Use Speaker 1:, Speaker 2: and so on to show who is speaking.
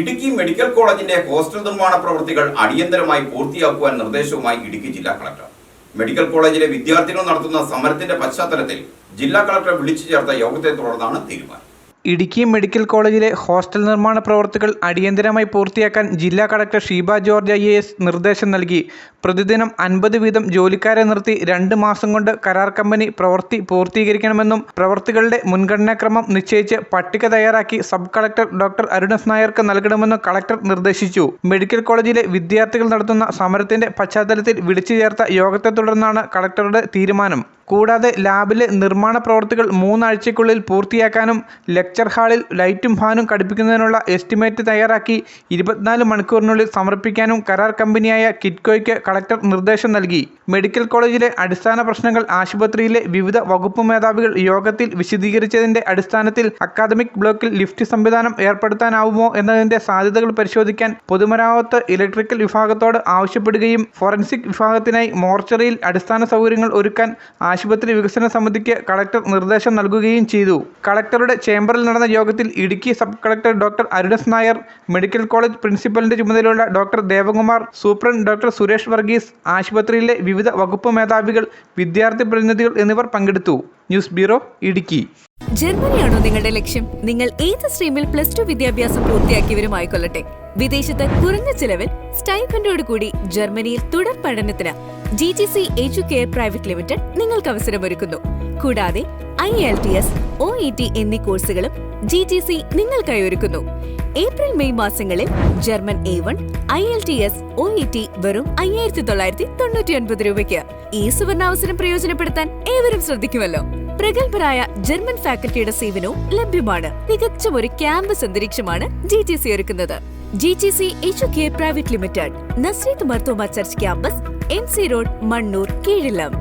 Speaker 1: Idukki medical കോളേജിന്റെ hostel നിർമ്മാണ പ്രവൃത്തികൾ അടിയന്തരമായി പൂർത്തിയാക്കുവാൻ നിർദ്ദേശവുമായി ഇടുക്കി ജില്ലാ കളക്ടർ. മെഡിക്കൽ കോളേജിലെ വിദ്യാർത്ഥികൾ നടത്തുന്ന സമരത്തിന്റെ പശ്ചാത്തലത്തിൽ ജില്ലാ കളക്ടർ വിളിച്ചു ചേർത്ത യോഗത്തെ തുടർന്നാണ് തീരുമാനം.
Speaker 2: ഇടുക്കി മെഡിക്കൽ കോളേജിലെ ഹോസ്റ്റൽ നിർമ്മാണ പ്രവൃത്തികൾ അടിയന്തരമായി പൂർത്തിയാക്കാൻ ജില്ലാ collector Sheeba George I S നിർദ്ദേശം നൽകി. പ്രതിദിനം അൻപത് വീതം ജോലിക്കാരെ നിർത്തി രണ്ട് മാസം കൊണ്ട് കരാർ കമ്പനി പ്രവൃത്തി പൂർത്തീകരിക്കണമെന്നും പ്രവൃത്തികളുടെ മുൻഗണനാക്രമം നിശ്ചയിച്ച് പട്ടിക തയ്യാറാക്കി സബ് കളക്ടർ ഡോക്ടർ അരുണസ് നായർക്ക് നൽകണമെന്നും കളക്ടർ നിർദ്ദേശിച്ചു. മെഡിക്കൽ കോളേജിലെ വിദ്യാർത്ഥികൾ നടത്തുന്ന സമരത്തിന്റെ പശ്ചാത്തലത്തിൽ വിളിച്ചു ചേർത്ത യോഗത്തെ തുടർന്നാണ് കളക്ടറുടെ തീരുമാനം. കൂടാതെ ലാബിലെ നിർമ്മാണ പ്രവർത്തികൾ മൂന്നാഴ്ചയ്ക്കുള്ളിൽ പൂർത്തിയാക്കാനും ലെക്ചർ ഹാളിൽ ലൈറ്റും ഫാനും ഘടിപ്പിക്കുന്നതിനുള്ള എസ്റ്റിമേറ്റ് തയ്യാറാക്കി ഇരുപത്തിനാല് മണിക്കൂറിനുള്ളിൽ സമർപ്പിക്കാനും കരാർ കമ്പനിയായ കിറ്റ്കോയ്ക്ക് കളക്ടർ നിർദ്ദേശം നൽകി. മെഡിക്കൽ കോളേജിലെ അടിസ്ഥാന പ്രശ്നങ്ങൾ ആശുപത്രിയിലെ വിവിധ വകുപ്പ് മേധാവികൾ യോഗത്തിൽ വിശദീകരിച്ചതിന്റെ അടിസ്ഥാനത്തിൽ അക്കാദമിക് ബ്ലോക്കിൽ ലിഫ്റ്റ് സംവിധാനം ഏർപ്പെടുത്താനാവുമോ എന്നതിന്റെ സാധ്യതകൾ പരിശോധിക്കാൻ പൊതുമരാമത്ത് ഇലക്ട്രിക്കൽ വിഭാഗത്തോട് ആവശ്യപ്പെടുകയും ഫോറൻസിക് വിഭാഗത്തിനായി മോർച്ചറിയിൽ അടിസ്ഥാന സൗകര്യങ്ങൾ ഒരുക്കാൻ ആശുപത്രി വികസന സമിതിക്ക് കളക്ടർ നിർദ്ദേശം നൽകുകയും ചെയ്തു. കളക്ടറുടെ ചേംബറിൽ നടന്ന യോഗത്തിൽ Idukki sub collector doctor Arunas Nair medical college പ്രിൻസിപ്പലിന്റെ ചുമതലയുള്ള doctor Devakumar superintendent doctor Suresh Varghese ആശുപത്രിയിലെ വിവിധ വകുപ്പ് മേധാവികൾ വിദ്യാർത്ഥി പ്രതിനിധികൾ എന്നിവർ പങ്കെടുത്തു. News bureau Idukki.
Speaker 3: ജർമ്മനിയാണോ നിങ്ങളുടെ ലക്ഷ്യം? നിങ്ങൾ ഏത് സ്ട്രീമിൽ പ്ലസ് ടു വിദ്യാഭ്യാസം പൂർത്തിയാക്കിയവരുമായിക്കൊള്ളട്ടെ? വിദേശത്ത് കുറഞ്ഞ ചിലവിൽ സ്റ്റൈഫൻഡോട് കൂടി ജർമ്മനിയിൽ തുടർ പഠനത്തിന് G G C Educare private limited നിങ്ങൾക്ക് അവസരമൊരുക്കുന്നു. കൂടാതെ I L T S O E T എന്നീ കോഴ്സുകളും ജി ജി സി നിങ്ങൾക്കായി ഒരുക്കുന്നു. ഏപ്രിൽ മെയ് മാസങ്ങളിൽ German A one I L T S O E T വെറും അയ്യായിരത്തി തൊള്ളായിരത്തി തൊണ്ണൂറ്റി ഒൻപത് രൂപയ്ക്ക് ഈ സുവർണാവസരം പ്രയോജനപ്പെടുത്താൻ ഏവരും ശ്രദ്ധിക്കുമല്ലോ. പ്രഗത്ഭരായ ജർമ്മൻ ഫാക്കൽറ്റിയുടെ സേവനവും ലഭ്യമാണ്. തികച്ചും ഒരു ക്യാമ്പസ് അന്തരീക്ഷമാണ് ജി ടി സി ഒരുക്കുന്നത്. G T C H K private limited Nazareth Marthoma church campus M C road Mannur Keezhilam